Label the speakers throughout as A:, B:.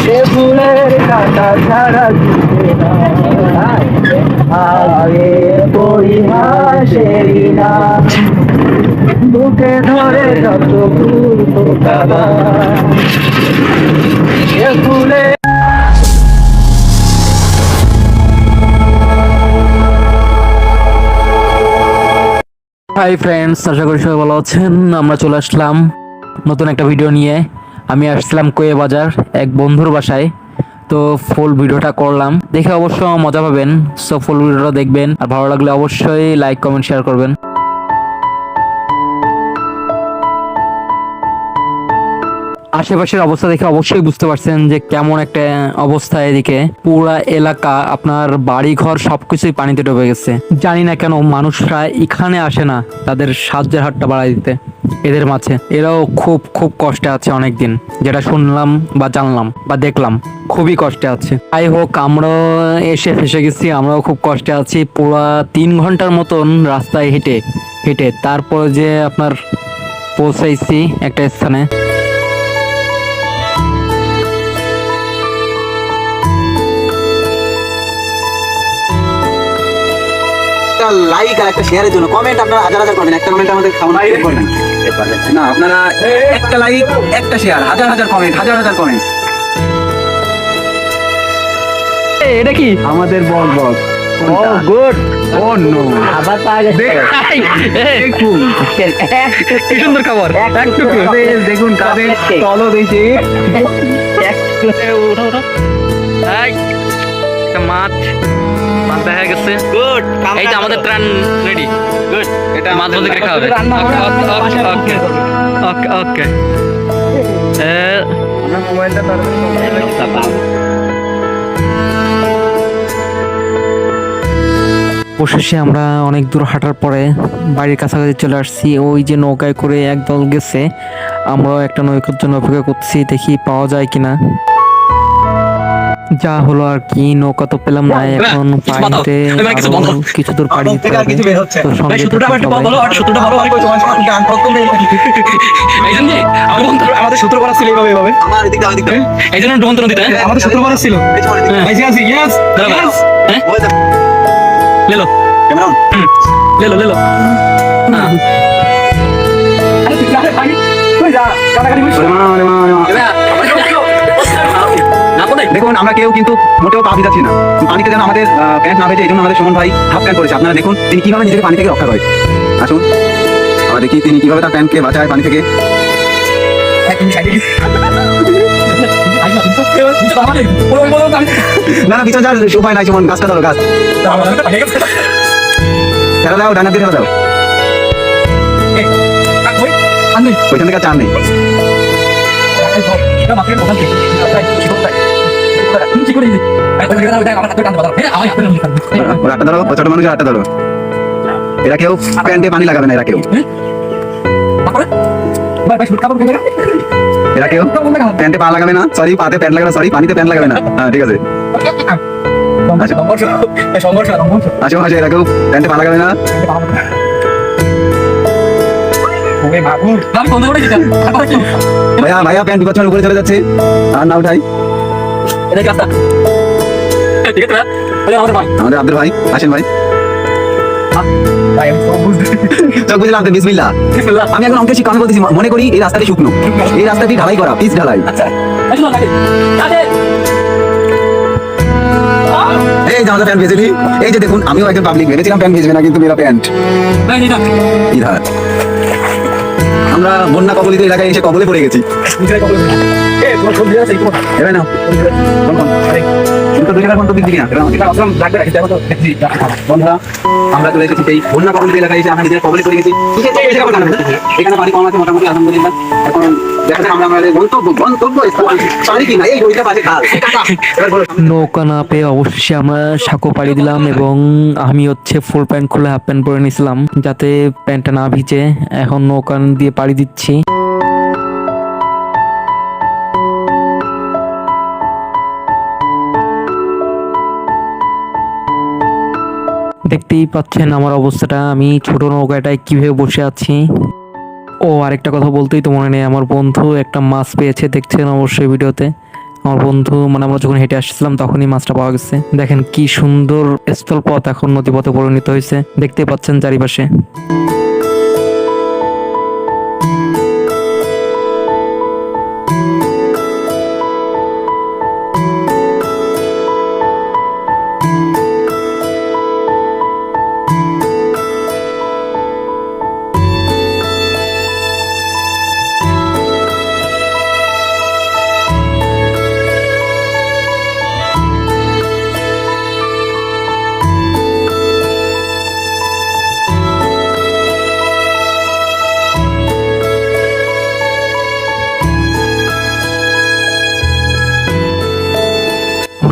A: সে আগে পরিহাসেরই না বুকে ধরে যত ফুল হাই ফ্রেন্ডস আশা করি সবাই ভালো আছেন। আমরা চলে আসলাম নতুন একটা ভিডিও নিয়ে। আমি আসছিলাম কোয়ে বাজার এক বন্ধুর বাসায়। তো ফুল ভিডিওটা করলাম। দেখে অবশ্য মজা পাবেন। সো ফুল ভিডিওটা দেখবেন। আর ভালো লাগলে অবশ্যই লাইক কমেন্ট শেয়ার করবেন। আশেপাশের অবস্থা দেখে অবশ্যই বুঝতে পারছেন যে কেমন একটা অবস্থা এদিকে। পুরা এলাকা, আপনার বাড়ি ঘর সবকিছুই পানিতে ডুবে গেছে। জানি না কেন মানুষরা এখানে আসে না তাদের সাহায্যের হাতটা বাড়াই দিতে এদের মাঝে। এরাও খুব খুব কষ্টে আছে অনেকদিন। যেটা শুনলাম বা জানলাম বা দেখলাম, খুবই কষ্টে আছে। যাই হোক, আমরাও এসে ফেসে গেছি, আমরাও খুব কষ্টে আছি। পুরা তিন ঘণ্টার মতন রাস্তায় হেঁটে হেঁটে তারপর যে আপনার পৌঁছাইছি একটা স্থানে।
B: লাইক আর একটা শেয়ারের জন্য কমেন্ট আপনারা হাজার হাজার করবেন। একটা কমেন্ট আমাদের খাওয়ানো করবেন। না আপনারা একটা লাইক একটা শেয়ার হাজার হাজার কমেন্ট হাজার হাজার কমেন্ট
A: এটা কি?
B: আমাদের বল বল
A: ও গুড
B: ও নো
A: আবার পাওয়া গেছে
B: দেখুন।
A: কি সুন্দর খাবার।
B: তাদের দেখুন তাদের তল দেখে
A: উঠো উঠো। মাছ। মাছ দেখা গেছে। গুড এই যে আমাদের ট্রান রেডি গুড
B: এটা
A: মাছ ভাজি করে
B: হবে,
A: ওকে
B: আমরা
A: ওকে ওকে ওকে
B: মোবাইলটা
A: অবশেষে আমরা অনেক দূর হাঁটার পরে বাড়ির কাছাকাছি চলে আসছি। ওই যে নৌকায় করে একদল গেছে। আমরাও একটা নৌকার জন্য অপেক্ষা করছি দেখি পাওয়া যায় কিনা। যা হলো আর কি নৌকা তো পেলাম না এখন পানিতে কিছু দূর পাড়ি দিতে হবে।
B: কিছু বের হচ্ছে।
A: তো সঙ্গে।
C: আমাদের সূত্র করা ছিল এইভাবে এইভাবে।
B: আমার এদিকে দাও, এদিকে দাও।
A: এই জন্য ড্রোন দিতে
C: আমাদের সূত্র করা ছিল
B: এই যে আমার এদিকে দাও।
C: ভাইসে আছি ইয়েস
B: দেখুন আমরা কেউ কিন্তু মোটেও পা ভিজাচ্ছি না। পানিতে যেন আমাদের প্যান্ট না ভেজে, এই জন্য আমাদের সুমন ভাই হাফ প্যান্ট করেছে আপনারা দেখুন তিনি কীভাবে নিজেকে পানি থেকে রক্ষা করে আসুন। আমরা দেখি তিনি কীভাবে তার প্যান্টকে বাঁচায় পানি থেকে। না যাওয়ার উপায় নাই সুমন। গাছটা ধরো, গাছ। ফেলা দাও ডানা দিয়ে দাও। ওইখান থেকে নেই। প্যান্টে হ্যাঁ আচ্ছা আচ্ছা ভাইয়া ভাইয়া প্যান্ট বিপদ উপরে চলে যাচ্ছে আর না উঠাই আমাদের আব্দুল ভাই আসেন ভাই। চোখ বুঝলাম তো বিসমিল্লা আমি এখন অঙ্কের শিক্ষা বলতেছি মনে করি এই রাস্তাটি শুকনো। এই রাস্তাটি ঢালাই করা পিচ ঢালাই। এই প্যান্ট ভেজেলি এই যে দেখুন আমিও একজন পাবলিক ভেবেছিলাম প্যান্ট ভেজবে না কিন্তু মেরা প্যান্ট আমরা বন্যা কবলিত এলাকায় এসে কবলে পড়ে গেছি।
A: নৌকা না পেয়ে অবশেষে আমরা সাঁকো পাড়ি দিলাম এবং আমি হচ্ছে ফুল প্যান্ট খুলে হাফ প্যান্ট পরে নিয়েছিলাম, যাতে প্যান্টটা না ভিজে। এখন নৌকা দিয়ে পাড়ি দিচ্ছি। দেখতেই পাচ্ছেন আমার অবস্থাটা। আমি ছোট নৌকাটায় কীভাবে বসে আছি। ও, আরেকটা কথা বলতেই তো মনে নেই। আমার বন্ধু একটা মাছ পেয়েছে, দেখছেন অবশ্যই ভিডিওতে। আমার বন্ধু মানে আমরা যখন হেঁটে আসছিলাম, তখনই মাছটা পাওয়া গেছে। দেখেন কি সুন্দর স্থল পথ এখন নদীপথে পরিণত হয়েছে। দেখতে পাচ্ছেন চারিপাশে।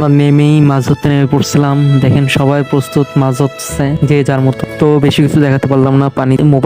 A: আমরা নেমেই মাছ ধরতে নেমে পড়ছিলাম। দেখেন সবাই প্রস্তুত মাছ ধরছে যে যার মতো। তো বেশি কিছু দেখাতে পারলাম না পানি মোবাইল